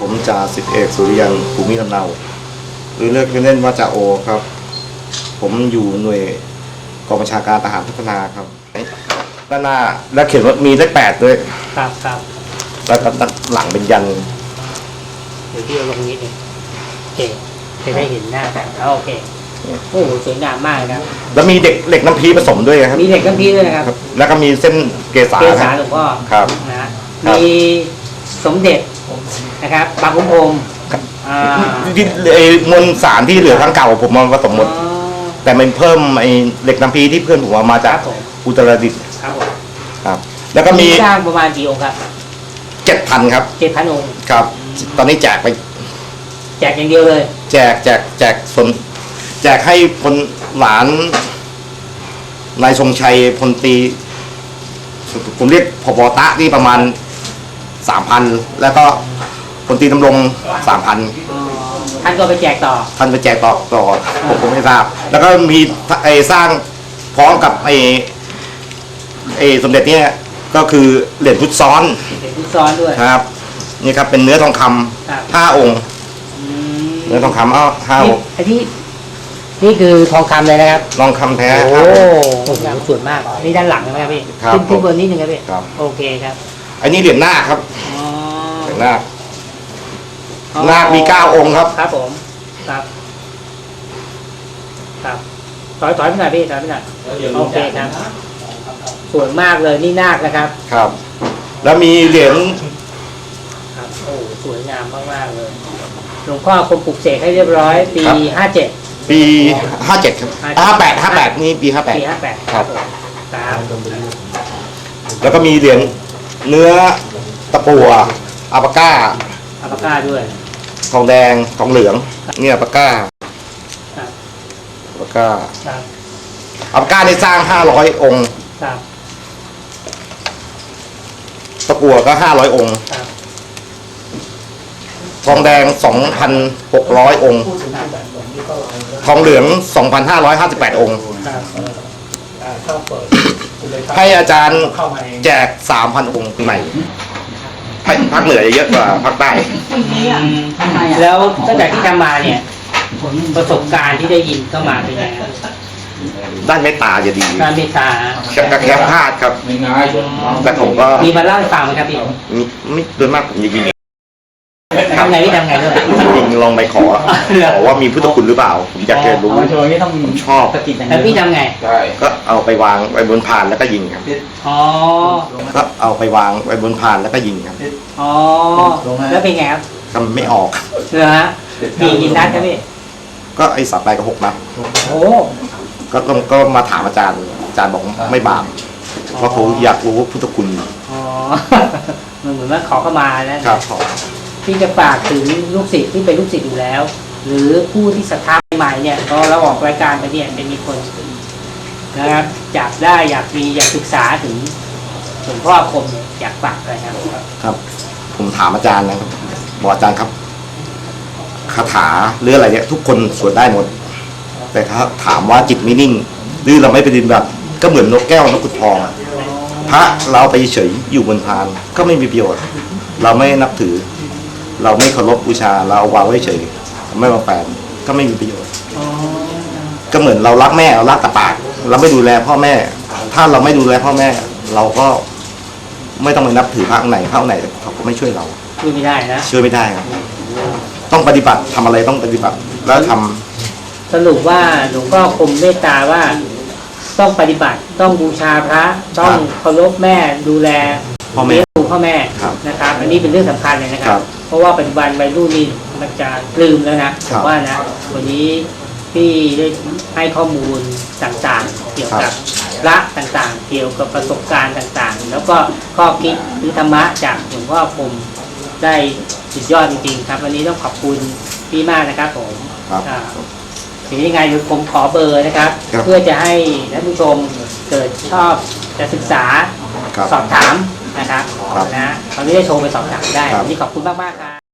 ผมจ่าสิบเอกสุริยันภูมิลำเนาหรือเรียกเล่นๆว่าจ่าโอครับ ผมอยู่หน่วยกองบัญชาการทหารพัฒนาครับด้านหน้าแล้วเขียนว่ามีเลขแปดด้วยครับครับแล้วก็ด้านหลังเป็นยันเดี๋ยวพี่เอาลงนิดนึงโอเคจะได้เห็นหน้ากันเอาโอเคโอ้โหสวยงามมากนะครับแล้วมีเด็กเหล็กน้ำพีผสมด้วยครับ มีเหล็กน้ำพีด้วยนะครับครับ แล้วก็มีเส้นเกษาเกคษารับหลวงพ่อครับนะฮะครับมีสมเด็จ นะครับบางขุนพรหมอ่าที่ไอ้มวลสารที่เหลือทั้งเก่าผมมาผสมหมด อ๋อ แต่มันเพิ่มไอ้เหล็กน้ำพีที่เพื่อนผมเอามาจากครับผม อุตรดิตถ์ครับผมครับ แล้วก็มีสร้างประมาณกี่องค์ครับเจ็ดพันครับ เจ็ดพันองค์ครับ ตอนนี้แจกไปแจกอย่างเดียวเลย แจกแจกแจกส่วนแจกให้พลหลานนายทรงชัยพลตรีผมเรียกพบตะนี่ประมาณ สามพันแล้วก็พลตรีดำรงสามพันอ๋อท่านก็ไปแจกต่อ ท่านไปแจกต่อต่อผมผมไม่ทราบ แล้วก็มีไอ้สร้างพร้อมกับไอ้ไอ้สมเด็จเนี่ยก็คือเหรียญพุทธซ้อนเห็นฟุตซ้อนด้วยนะครับ นี่ครับเป็นเนื้อทองคครับำห้าองค์อืมเนื้อทองคำเอาห้าอนี่งค์ไอ้ที่นี่คือทองคำเลยนะครับทองคำแท้โอ้ห้าโหองค์สวยมากนี่ด้านหลังนะครับพี่ครับขึ้นขึ้นผมบนนิดนึงครับพี่ครับโอเคครับ อันนี้เหรียญนาคครับอ๋อเหรียญนาคนาคมีเก้าองค์ครับ ครับผม ครับ ครับถอยถอยไปหน่อยพี่ถอยไปหน่อยโอเคครับสวยมากเลยนี่นาคนะครับ ครับ แล้วมีเหรียญครับโอ้สวยงามมากๆเลยหลวงพ่อคมปลุกเสกให้เรียบร้อย ปีห้าเจ็ดปีห้าเจ็ดครับห้าแปดห้าแปดนี่ปีห้าแปดปีห้าแปดครับผมครับแล้วก็มีเหรียญ เนื้อตะกัวอัปาก้า อัลปาก้าด้วย ทองแดง ทองเหลือง เนี่ยอัปาก้าครับอัปาก้าครับอัปาก้าได้สร้างห้าร้อยองค์ ครับตะกัวก็ห้าร้อยองค์ ครับทองแดงสองพันหกร้อยองค์ทองเหลืองสองพันห้าร้อยห้าสิบแปดองค์ ครับ ให้อาจารย์แจกสามพันองค์ใหม่ให้ภาคเหนือเยอะกว่าภาคใต้ แล้วตั้งแต่ที่ทำมาเนี่ยผลประสบการณ์ที่ได้ยินเข้ามาเป็นไงครับด้านเมตตาจะดีการเมตตาแค่แค่พลาดครับแต่ผมก็มีมาเล่าให้ฟังไหมครับพี่มีไม่โดยมากผมจะยิง ทำไงพี่ทำไงด้วยยิงลองไปขอขอว่ามีพุทธคุณหรือเปล่า ผมอยากจะรู้เอามาโชว์นี่ต้องผมชอบ สะกิดอย่างแล้วพี่ทำไง ใช่ก็เอาไปวางไว้บนพานแล้วก็ยิงครับ อ๋อ ก็เอาไปวางไว้บนพานแล้วก็ยิงครับอ๋อ แล้วเป็นไงครับก็ไม่ออกเหรอฮะยิงกี่นัดครับพี่ ก็ไอสับไปก็หกนัดโอ้ก็ก็ก็มาถามอาจารย์อาจารย์บอกไม่บาปเพราะเขาอยากรู้ว่าพุทธคุณอ๋อ มันเหมือนว่าขอเข้ามานะครับขอ ที่จะฝากถึงลูกศิษย์ที่เป็นลูกศิษย์อยู่แล้ว หรือผู้ที่ศรัทธาใหม่เนี่ยก็เราออกรายการไปเนี่ยเป็นมีคนนะครับอยากได้อยากมีอยากศึกษาถึงหลวงพ่อคมเนี่ยอยากฝากอะไรครับ ครับ ผมถามอาจารย์นะครับบอกอาจารย์ครับคาถาหรืออะไรเนี่ยทุกคนสวดได้หมด แต่ถ้าถามว่าจิตไม่นิ่ง หรือเราไม่ไปฏิบัติก็เหมือนนกแก้วนกขุดทองอะพระเราไปเฉยอยู่บนพานก็ไม่มีประโยชน์ เราไม่นับถือ เราไม่เคารพบูชาเราเอาวางไว้เฉยไม่มาแฝงก็ไม่มีประโยชน์อ๋อก็เหมือนเรารักแม่เรารักแต่ปากเราไม่ดูแลพ่อแม่ ถ้าเราไม่ดูแลพ่อแม่ เราก็ไม่ต้องไปนับถือพระองค์ไหนพระองค์ไหนเขาก็ไม่ช่วยเราช่วยไม่ได้นะช่วยไม่ได้ครับต้องปฏิบัติทำอะไรต้องปฏิบัติแล้วทำสรุปว่าหลวงพ่อคมเมตตาว่าต้องปฏิบัติต้องบูชาพระ ต้องเคารพแม่ดูแลพ่อแม่เลี้ยงดู พ่อแม่ครับนะครับ อันนี้เป็นเรื่องสำคัญเลยนะคครัรับ บเพราะว่าปัจจุบันวัยรุ่นนี่มันจะลืมแล้วนะผครัมบว่านะวันนี้ที่ได้ให้ข้อมูลต่างๆ เกี่ยวครักับบพระต่างๆ เกี่ยวกับประสบการณ์ต่างๆ แล้วก็ข้อคิดหรือธรรมะจากหลวงพ่อคมได้สุดยอดจริงๆครับ วันนี้ต้องขอบคุณพี่มากนะครับผมครับ อ่า ถึงยังไงเดี๋ยวผมขอเบอร์นะครับ ครับเพื่อจะให้ท่านผู้ชมเกิดชอบจะศึกษาครับ สอบถาม นะครับครับนะตอนนี้ได้โทรไปสอบถามได้ครับวันนี้ขอบคุณมากมากๆครับ